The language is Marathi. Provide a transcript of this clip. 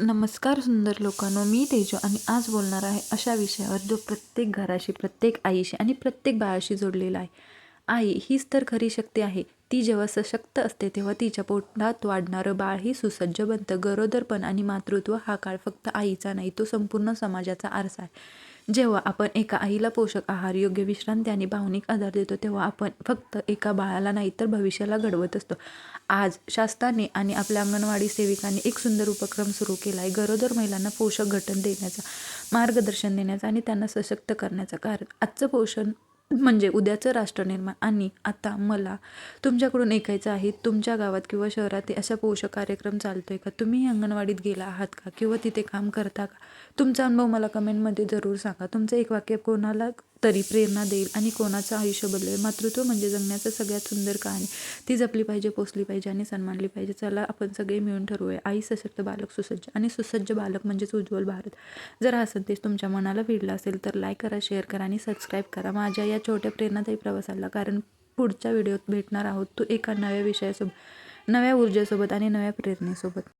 नमस्कार सुंदर लोकांनो मी तेजो आणि आज बोलणार आहे अशा विषयावर जो प्रत्येक घराशी प्रत्येक आईशी आणि प्रत्येक बाळाशी जोडलेला आहे. आई हीच तर खरी शक्ती आहे. ती जेव्हा सशक्त असते तेव्हा तिच्या पोटात वाढणारं बाळही सुसज्ज बनतं. गरोदरपण आणि मातृत्व हा काळ फक्त आईचा नाही तो संपूर्ण समाजाचा आरसा आहे. जेव्हा आपण एका आईला पोषक आहार योग्य विश्रांती आणि भावनिक आधार देतो तेव्हा आपण फक्त एका बाळाला नाही तर भविष्याला घडवत असतो. आज शासनाने आणि आपल्या अंगणवाडी सेविकांनी एक सुंदर उपक्रम सुरू केला आहे गरोदर महिलांना पोषक घटन देण्याचा मार्गदर्शन देण्याचा आणि त्यांना सशक्त करण्याचा. कारण आजचं पोषण म्हणजे उद्याचं राष्ट्रनिर्माण आणि आता मला तुमच्याकडून ऐकायचं आहे तुमच्या गावात किंवा शहरात असा पोषक कार्यक्रम चालतो आहे का? तुम्ही अंगणवाडीत गेला आहात का? किंवा तिथे काम करता का? तुमचा अनुभव मला कमेंटमध्ये जरूर सांगा. तुमचं एक वाक्य कोणाला तरी प्रेरणा देईल आणि कोणाचं आयुष्य बदलेल. मातृत्व म्हणजे जगण्याचं सगळ्यात सुंदर कहाणी. ती जपली पाहिजे पोचली पाहिजे आणि सन्मानली पाहिजे. चला आपण सगळे मिळून ठरवूया. आई सशक्त बालक सुसज्ज आणि सुसज्ज बालक म्हणजेच उज्ज्वल भारत. जर हा संदेश तुमच्या मनाला भिडला असेल तर लाईक करा शेअर करा आणि सबस्क्राईब करा. माझ्या या छोट्या प्रेरणादायी प्रवासाला कारण पुढच्या व्हिडिओत भेटणार आहोत तो एका नव्या विषयासोबत नव्या ऊर्जेसोबत आणि नव्या प्रेरणेसोबत.